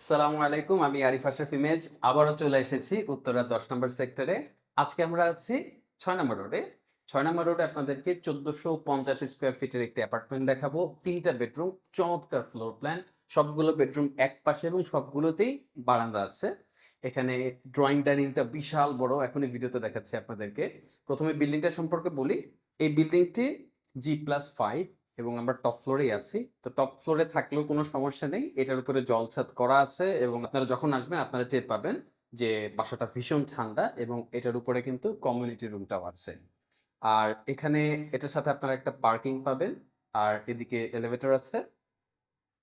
আসসালামু আলাইকুম, আমি আরিফ আশরাফ ইমেজ। আবারও চলে এসেছি উত্তরা দশ নম্বর সেক্টরে। আজকে আমরা আছি ছয় নম্বর রোডে। ছয় নম্বর রোডে আপনাদেরকে চোদ্দশো পঞ্চাশ স্কোয়ার ফিটের একটি অ্যাপার্টমেন্ট দেখাবো। তিনটা বেডরুম চমৎকার ফ্লোর প্ল্যান সবগুলো বেডরুম এক পাশে এবং সবগুলোতেই বারান্দা আছে। এখানে ড্রয়িং ডাইনিংটা বিশাল বড়। এখনই ভিডিওতে দেখাচ্ছি আপনাদেরকে। প্রথমে বিল্ডিংটা সম্পর্কে বলি। এই বিল্ডিংটি জি প্লাস ফাইভ এবং আমরা টপ ফ্লোরেই আছি। তো টপ ফ্লোরে থাকলেও কোনো সমস্যা নেই। এটার উপরে জলছাদ করা আছে এবং আপনারা যখন আসবেন, আপনারা টের পাবেন যে বাসাটা ভীষণ ঠান্ডা এবং এটার উপরে কিন্তু কমিউনিটি রুমটাও আছে। আর এখানে এটার সাথে আপনারা একটা পার্কিং পাবেন। আর এদিকে এলিভেটর আছে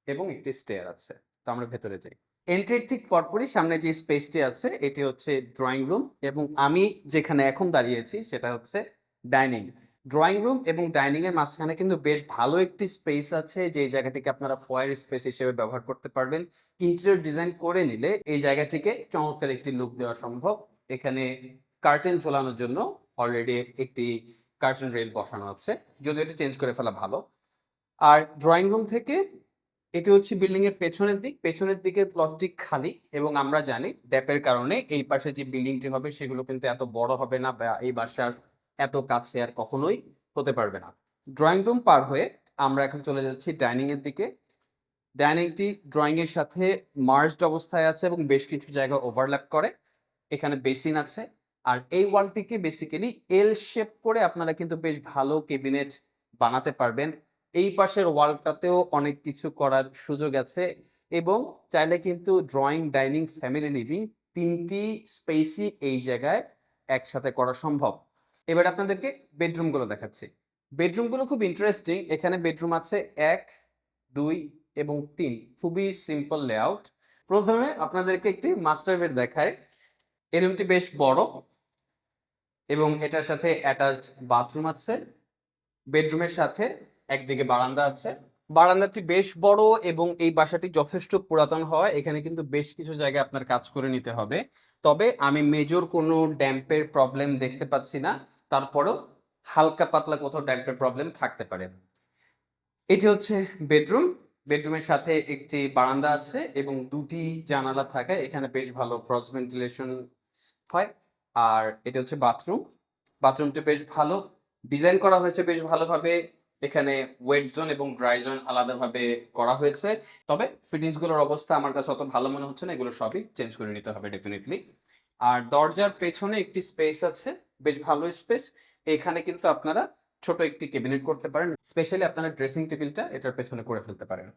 এবং একটি স্টেয়ার আছে। তো আমরা ভেতরে যাই। এন্ট্রির ঠিক পরপরই সামনে যে স্পেসটি আছে, এটি হচ্ছে ড্রয়িং রুম এবং আমি যেখানে এখন দাঁড়িয়েছি, সেটা হচ্ছে ডাইনিং ড্রয়িং রুম এবং ডাইনিং এর মাঝখানে কিন্তু বেশ ভালো একটি স্পেস আছে যে জায়গাটিকে আপনারা ফয়ার স্পেস হিসেবে ব্যবহার করতে পারবেন। ইন্টেরিয়র ডিজাইন করে নিলে এই জায়গাটিকে চমৎকার একটি লুক দেওয়া সম্ভব। এখানে কার্টেন ঝোলানোর জন্য অলরেডি একটি কার্টেন রেল বসানো আছে। যদি এটা চেঞ্জ করে ফেলা ভালো। আর ড্রয়িং রুম থেকে এটি হচ্ছে বিল্ডিং এর পেছনের দিক। পেছনের দিকের প্লটটি খালি এবং আমরা জানি ড্যাপের কারণে এই পাশে যে বিল্ডিংটি হবে সেগুলো কিন্তু এত বড় হবে না বা এই বাসার এত কাছে আর কখনোই হতে পারবে না। ড্রয়িং রুম পার হয়ে আমরা এখন চলে যাচ্ছি ডাইনিং এর দিকে। ডাইনিংটি ড্রয়িং এর সাথে মার্জড অবস্থায় আছে এবং বেশ কিছু জায়গা ওভারল্যাপ করে। এখানে বেসিন আছে। আর এই ওয়ালটিকে বেসিক্যালি এল শেপ করে আপনারা কিন্তু বেশ ভালো কেবিনেট বানাতে পারবেন। এই পাশের ওয়ালটাতেও অনেক কিছু করার সুযোগ আছে এবং চাইলে কিন্তু ড্রয়িং ডাইনিং ফ্যামিলি লিভিং তিনটি স্পেসই এই জায়গায় একসাথে করা সম্ভব। এবার আপনাদেরকে বেডরুমগুলো দেখাচ্ছি। বেডরুমগুলো খুব ইন্টারেস্টিং এখানে বেডরুম আছে এক, দুই এবং তিন। খুবই সিম্পল লেআউট প্রথমে আপনাদেরকে একটি মাস্টার বেড দেখায় এই রুমটি বেশ বড় এবং এটার সাথে অ্যাটাচড বাথরুম আছে। বেডরুমের সাথে একদিকে বারান্দা আছে। বারান্দাটি বেশ বড় এবং এই বাসাটি যথেষ্ট পুরাতন হওয়া এখানে কিন্তু বেশ কিছু জায়গায় আপনার কাজ করে নিতে হবে। তবে আমি মেজর কোনো ড্যাম্পের প্রবলেম দেখতে পাচ্ছি না। তারপরেও হালকা পাতলা কোথাও ড্যাম্পের প্রবলেম থাকতে পারে। এটি হচ্ছে বেডরুম। বেডরুমের সাথে একটি বারান্দা আছে এবং দুটি জানালা থাকে। এখানে বেশ ভালো ক্রস ভেন্টিলেশন হয়। আর এটা হচ্ছে বাথরুম বাথরুমটি বেশ ভালো। ডিজাইন করা হয়েছে বেশ ভালোভাবে। এখানে ওয়েট জোন এবং ড্রাই জোন আলাদাভাবে করা হয়েছে। তবে ফিটিংসগুলোর অবস্থা আমার কাছে অত ভালো মনে হচ্ছে না। এগুলো সবই চেঞ্জ করে নিতে হবে ডেফিনেটলি আর দরজার পেছনে একটি স্পেস আছে। বেশ ভালো স্পেস এখানে কিন্তু আপনারা ছোট একটি ক্যাবিনেট করতে পারেন স্পেশালি আপনারা ড্রেসিং টেবিলটা এটার পেছনে করে ফেলতে পারেন।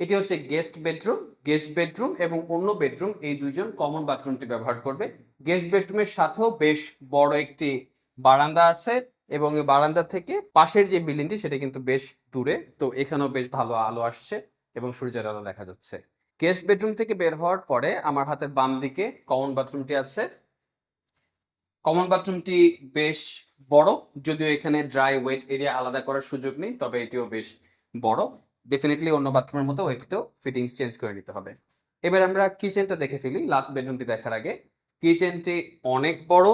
এটি হচ্ছে গেস্ট বেডরুম গেস্ট বেডরুম এবং অন্য বেডরুম এই দুইজন কমন বাথরুমটি ব্যবহার করবে। গেস্ট বেডরুমের সাথেও বেশ বড় একটি বারান্দা আছে এবং এই বারান্দা থেকে পাশের যে বিল্ডিংটি সেটা কিন্তু বেশ দূরে, তো এখানেও বেশ ভালো আলো আসছে এবং সূর্যের আলো দেখা যাচ্ছে। গেস্ট বেডরুম থেকে বের হওয়ার পরে আমার হাতের বাম দিকে কমন বাথরুমটি আছে। কমন বাথরুমটি বেশ বড়, যদিও এখানে ড্রাই ওয়েট এরিয়া আলাদা করার সুযোগ নেই, তবে এটিও বেশ বড়। ডেফিনেটলি অন্য বাথরুমের মতো এটিতেও ফিটিংস চেঞ্জ করে নিতে হবে। এবার আমরা কিচেনটা দেখে ফেলি লাস্ট বেডরুমটি দেখার আগে। কিচেনটি অনেক বড়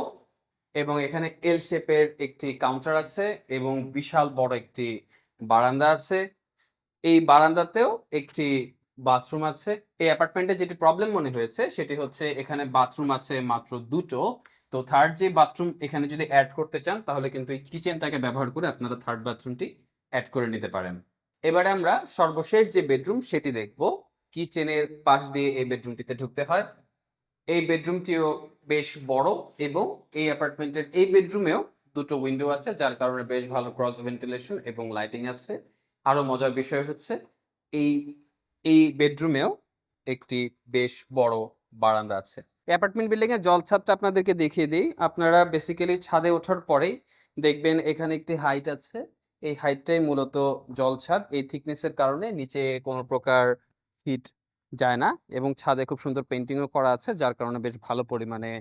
এবং এখানে এল শেপের একটি কাউন্টার আছে এবং বিশাল বড় একটি বারান্দা আছে। এই বারান্দাতেও একটি বাথরুম আছে। এই অ্যাপার্টমেন্টে যেটি প্রবলেম মনে হয়েছে, সেটি হচ্ছে এখানে বাথরুম আছে মাত্র দুটো। তো থার্ড যে বাথরুম এখানে যদি অ্যাড করতে চান, তাহলে কিন্তু এই কিচেনটাকে ব্যবহার করে আপনারা থার্ড বাথরুমটি অ্যাড করে নিতে পারেন। এবারে আমরা সর্বশেষ যে বেডরুম সেটি দেখব। কিচেনের পাশ দিয়ে এই বেডরুমটিতে ঢুকতে হয়। এই বেডরুমটিও বেশ বড় এবং এই অ্যাপার্টমেন্টের এই বেডরুমেও দুটো উইন্ডো আছে, যার কারণে বেশ ভালো ক্রস ভেন্টিলেশন এবং লাইটিং আছে। আরও মজার বিষয় হচ্ছে, এই এই বেডরুমেও একটি বেশ বড় বারান্দা আছে। অ্যাপার্টমেন্ট জল ছাদটা আপনাদেরকে দেখিয়ে দিই। আপনারা বেসিক্যালি ছাদে ওঠার পরেই দেখবেন এখানে একটি হাইট আছে। এই হাইটটাই মূলত জল ছাদ। এই থিকনেসের কারণে নিচে কোনো প্রকার হিট যায় না এবং ছাদে খুব সুন্দর পেন্টিংও করা আছে, যার কারণে বেশ ভালো পরিমাণে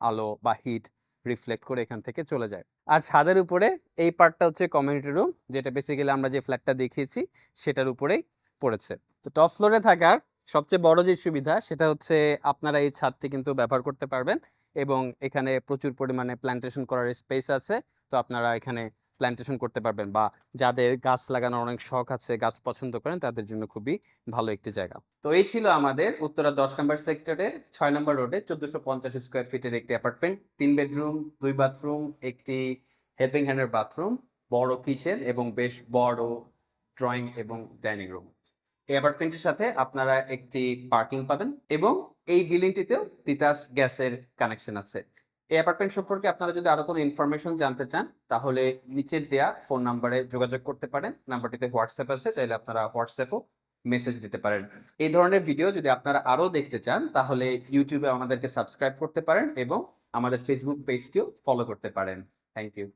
আলো বা হিট রিফ্লেক্ট করে এখান থেকে চলে যায়। আর ছাদের উপরে এই পার্টটা হচ্ছে কমিউনিটি রুম যেটা বেসিক্যালি আমরা যে ফ্ল্যাটটা দেখিয়েছি, সেটার উপরেই পড়েছে। তো টপ ফ্লোরে থাকার সবচেয়ে বড় যে সুবিধা, সেটা হচ্ছে আপনারা এই ছাদটি কিন্তু ব্যবহার করতে পারবেন এবং এখানে প্রচুর পরিমাণে প্ল্যান্টেশন করার স্পেস আছে। তো আপনারা এখানে প্ল্যান্টেশন করতে পারবেন বা যাদের গাছ লাগানোর অনেক শখ আছে, গাছ পছন্দ করেন, তাদের জন্য খুবই ভালো একটি জায়গা। তো এই ছিল আমাদের উত্তরা দশ নম্বর সেক্টরের ছয় নম্বর রোডে চোদ্দশো পঞ্চাশ স্কোয়ার ফিটের একটি অ্যাপার্টমেন্ট তিন বেডরুম দুই বাথরুম একটি হেল্পিং হ্যান্ডের বাথরুম বড় কিচেন এবং বেশ বড় ড্রয়িং এবং ডাইনিং রুম এই অ্যাপার্টমেন্টের সাথে আপনারা একটি পার্কিং পাবেন এবং এই বিল্ডিংটিতেও তিতাস গ্যাসের কানেকশন আছে। এই অ্যাপার্টমেন্ট সম্পর্কে আপনারা যদি আরও কোনো ইনফরমেশন জানতে চান, তাহলে নিচের দেয়া ফোন নাম্বারে যোগাযোগ করতে পারেন। নাম্বারটিতে হোয়াটসঅ্যাপ আছে, চাইলে আপনারা হোয়াটসঅ্যাপও মেসেজ দিতে পারেন। এই ধরনের ভিডিও যদি আপনারা আরও দেখতে চান, তাহলে ইউটিউবে আমাদেরকে সাবস্ক্রাইব করতে পারেন এবং আমাদের ফেসবুক পেজটিও ফলো করতে পারেন। Thank you.